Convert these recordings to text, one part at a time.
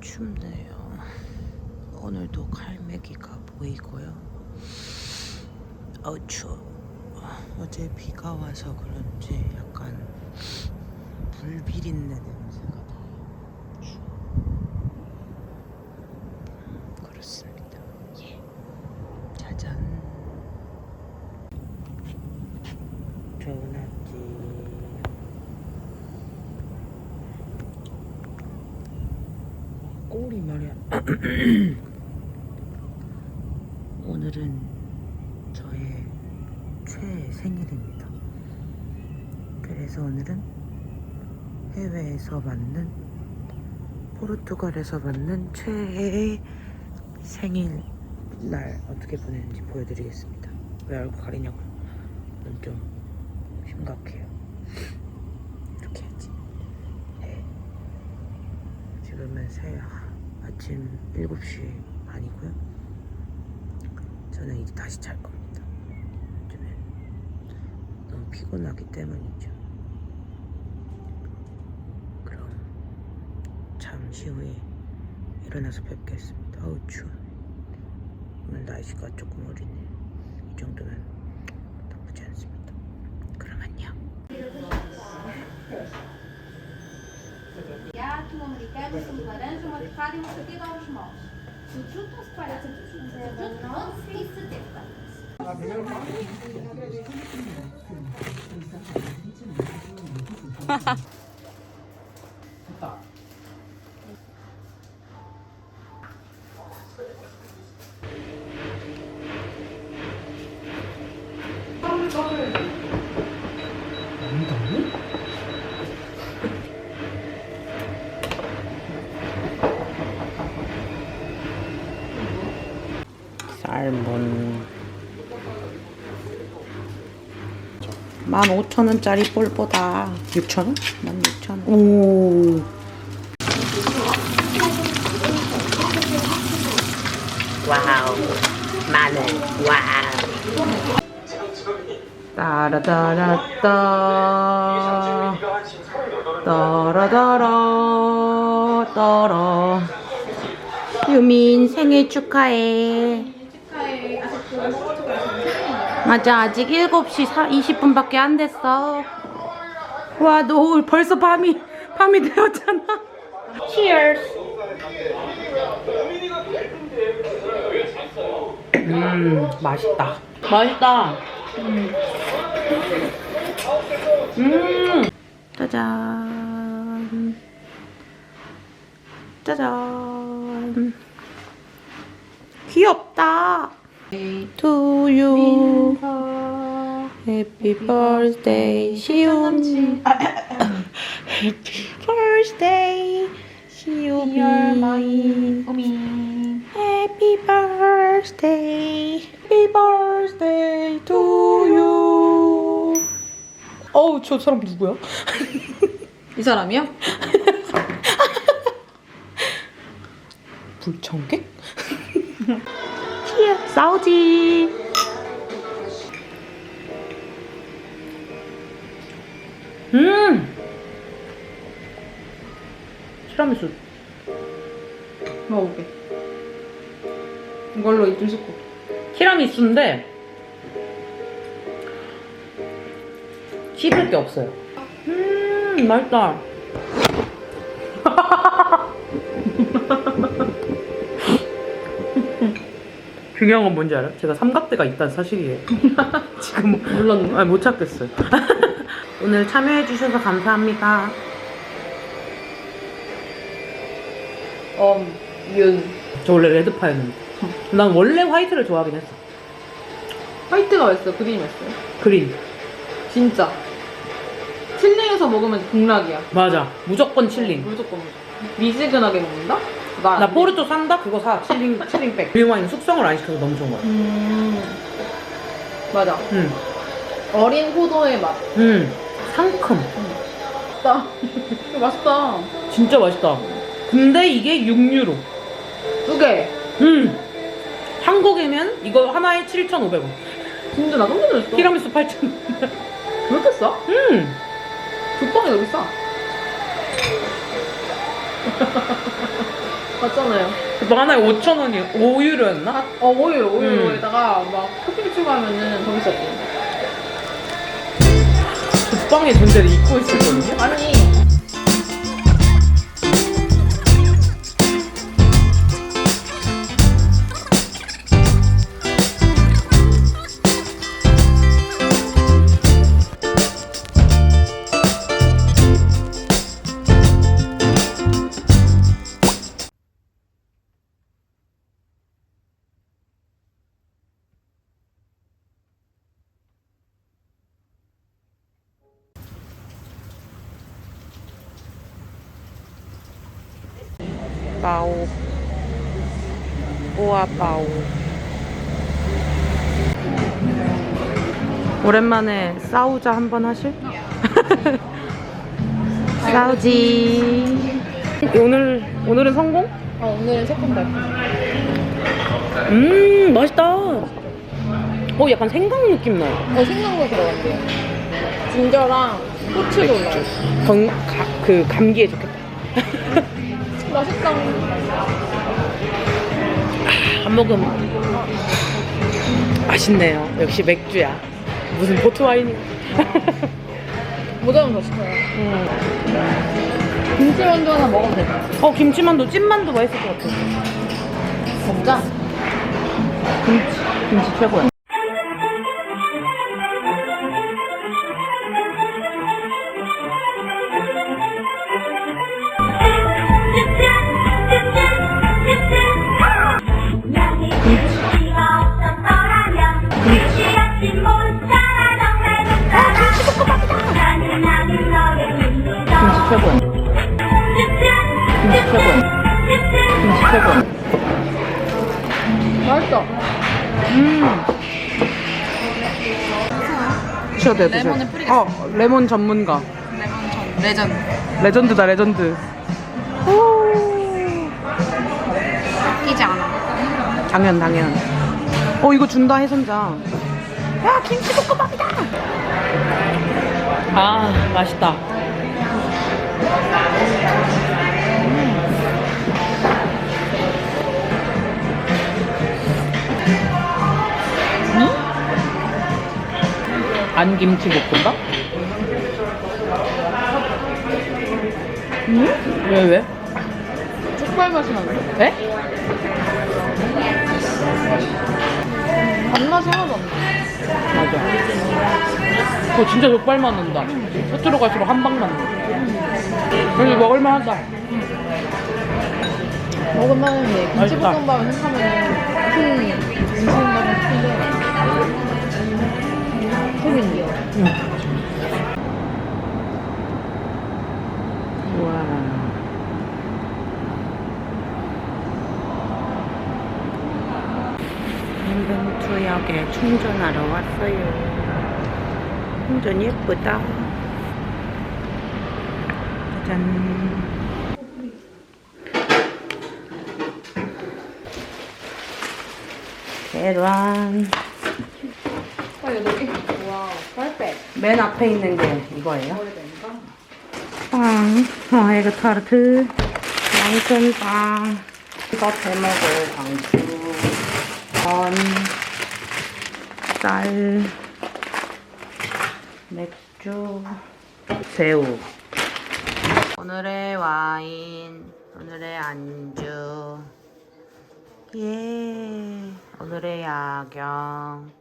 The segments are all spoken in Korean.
춥네요. 오늘도 갈매기가 보이고요. 어 추워. 어제 비가 와서 그런지 약간 불 비린내 냄새가 나요. 추워. 그렇습니다. 예. 짜잔. 좋은 아침. 꼬리 말이야. 오늘은 저의 최애 생일입니다. 그래서 오늘은 해외에서 맞는 포르투갈에서 맞는 최애의 생일 날 어떻게 보내는지 보여드리겠습니다. 왜 얼굴 가리냐고요? 눈좀 심각해요. 이렇게 해야지. 네. 지금은 새 아침 7시 반이고요. 저는 이제 다시 잘 겁니다. 요즘에 너무 피곤하기 때문이죠. 그럼 잠시 후에 일어나서 뵙겠습니다. 어우 추워. 오늘 날씨가 조금 어리네. 이 정도면 Gato, um americano, um sumo de laranja, uma torrada e uma fatia de ovos moles. Tudo junto ou separado? Tudo junto. 11 e 70. 쌀문 15,000원짜리 볼보다. 6,000원? 16,000원. 오. 와우. 마늘 와우. 따라따라따. 따라따라 따라. 유민 생일 축하해 축하해. 아직 그 포르투갈에서 맞아 아직 7시 20분밖에 안 됐어. 와 노을 벌써 밤이 밤이 되었잖아. Cheers. 음 맛있다. 맛있다. 음, 음. 짜잔. 짜잔. 귀엽다 to you Happy birthday 시우미 Happy birthday 시우미 오미. Happy birthday Happy birthday to you 어우 저 사람 누구야? 이 사람이요? 불청객? 싸우지. 음. 티라미수. 먹어볼게. 이걸로 이좀 씻고. 티라미수인데 씹을 게 없어요. 음 맛있다 중요한 건 뭔지 알아요? 제가 삼각대가 있다는 사실이에요 지금 몰랐네. 아니, 못 찾겠어요 오늘 참여해주셔서 감사합니다 엄, 윤. 저 원래 레드파였는데 난 원래 화이트를 좋아하긴 했어 화이트가 맛있어. 그린이 맛있어요. 그린 진짜. 칠링해서 먹으면 극락이야. 맞아 무조건 칠링 무조건. 미지근하게 먹는다? 나, 나 포르토 산다? 그거 사 칠링 칠링백 그린 와인 숙성을 안 시켜서 너무 좋은 거야 음. 맞아. 응. 어린 포도의 맛. 음 상큼 맛있다. 이거 맛있다. 진짜 맛있다 근데 이게 6유로 두 개. 음 한국이면 이거 하나에 7,500원 진짜 나 깜짝 놀랐어. 티라미수 8,000원 왜 이렇게 싸? 음 국방이 여기 싸. 맞잖아요. 그거 하나에 5,000원이 5유로였나? 어, 오일, 오일, 음. 오일에다가 막 토핑 추가하면은 더 비쌌대. 국방의 존재를 잊고 있었거든요? 아니. 바오 우와 바오 오랜만에 싸우자 한번 하실? 싸우지 오늘 오늘은 성공? 어, 오늘은 새콤달. 음 맛있다 어 약간 생강 느낌 나요 어, 생강도 들어간대요. 진저랑 후추도. 건, 가, 그 감기에 좋겠다 맛있다. 한 모금 맛있네요 역시 맥주야 무슨 포트와인이야 모자는 더 시켜요. 김치만두 하나 먹으면 되죠. 어 김치만두 찐만두 맛있을 것 같아 먹자. 김치 김치 최고야 음. 드셔도 돼요, 드셔도 레몬을 돼요. 어, 레몬 전문가. 레몬 전 레전드. 레전드다, 레전드. 끼지 않아. 당연, 당연. 어, 이거 준다, 해선자. 야, 김치볶음밥이다! 아, 맛있다. 안 김치 볶음밥? 음? 왜, 왜? 족발 맛이 나는데? 왜? 단맛이 하나도 없네. 맞아. 그거 진짜 족발 맛 난다. 끝으로 갈수록 한방 맞네. 그래도 먹을만 하다. 맛있다. 김치볶음밥을 생각하면 큰 음식인가는 큰데 재밌네요. 우와. 인벤투역에 충전하러 왔어요. 충전 예쁘다. 짜잔. 계란. 아, 여기 와, 빨백. 맨 앞에 있는 게 이거예요? 빵, 어, 에그 타르트, 양촌빵, 이거 대먹을 방수, 건, 쌀, 맥주, 새우. 오늘의 와인, 오늘의 안주, 예, 오늘의 야경.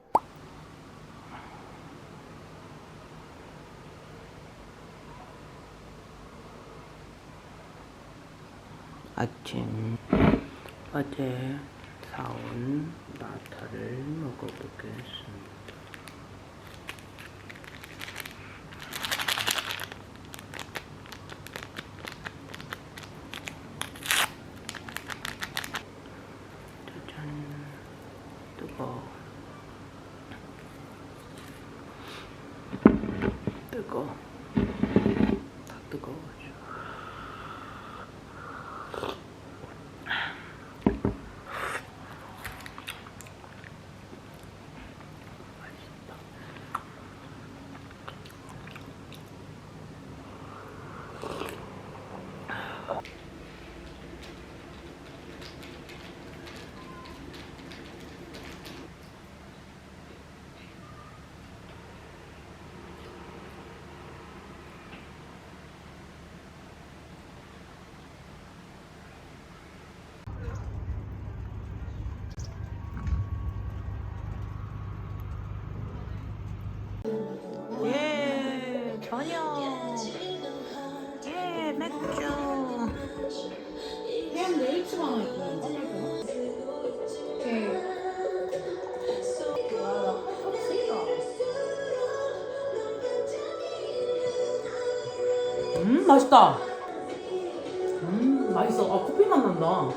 아침. 어제 사온 나타를 먹어보겠습니다. 짜잔. 뜨거 뜨거 아니요. 예, 맥주. 그냥 네이츠만 하고 음 맛있다. 음 맛있어. 아 커피 맛 난다.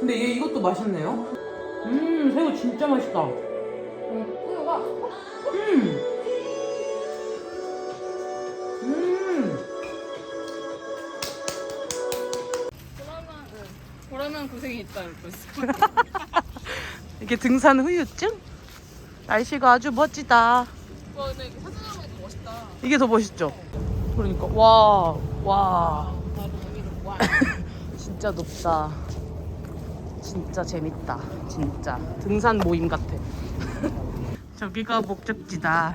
근데 얘 이것도 맛있네요. 음 새우 진짜 맛있다. 있다 벌써. 이게 등산 후유증? 날씨가 아주 멋지다. 와 근데 이게 사진으로 보니까 멋있다. 이게 더 멋있죠? 그러니까 와, 와. 진짜 높다. 진짜 재밌다. 진짜 등산 모임 같아. 저기가 목적지다.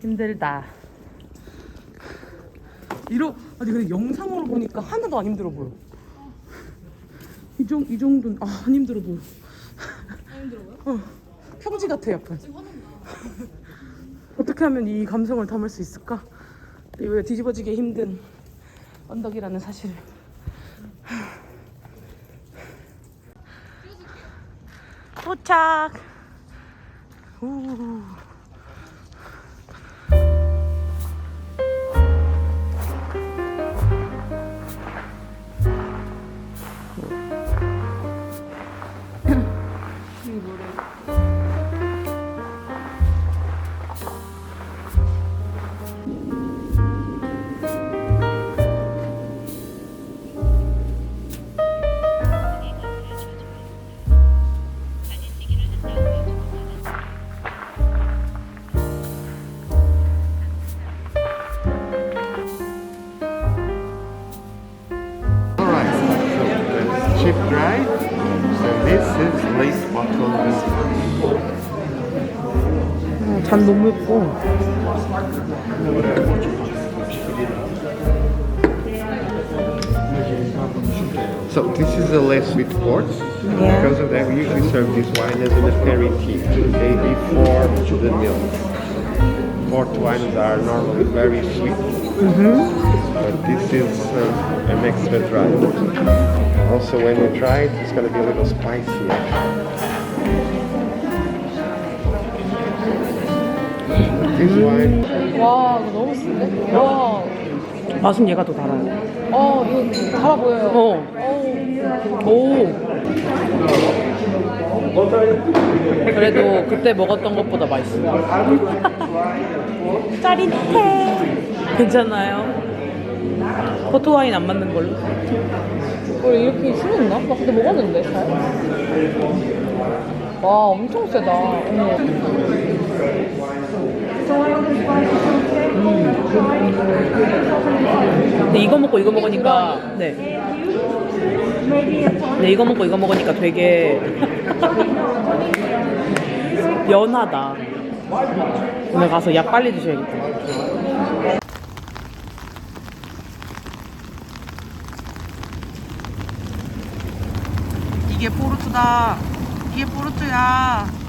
힘들다. 이러 아니 근데 영상으로 보니까 하나도 안 힘들어 보여. 이, 정, 이 정도는 아, 안 힘들어 보여. 안 힘들어 보여? 어, 평지 같아 약간. 지금 화난다. 어떻게 하면 이 감성을 담을 수 있을까? 이 뒤집어지기 힘든 언덕이라는 사실을. 도착. 우. 잔 너무 예뻐. So this is a less sweet port. Yeah. Because of that, we usually serve this wine as an aperitif, okay, before the meal. Port wines are normally very sweet, but this is uh, an extra dry. Also, when you try it, it's going to be a little spicy. Wine 와 이거 너무 쓴데? 와. 맛은 얘가 더 달아요. 어 이거 달아 보여요. 어. 오. 그래도 그때 먹었던 것보다 맛있어. 짜릿해. 괜찮아요? 포토 와인 안 맞는 걸로? 원래 이렇게 심했나? 나 그때 먹었는데 잘. 와 엄청 세다. 어머. 근데 이거 먹고 이거 먹으니까 네. 네 이거 먹고 이거 먹으니까 되게 연하다. 오늘 가서 약 빨리 드셔야겠다. 이게 포르투다. 이게 포르투야.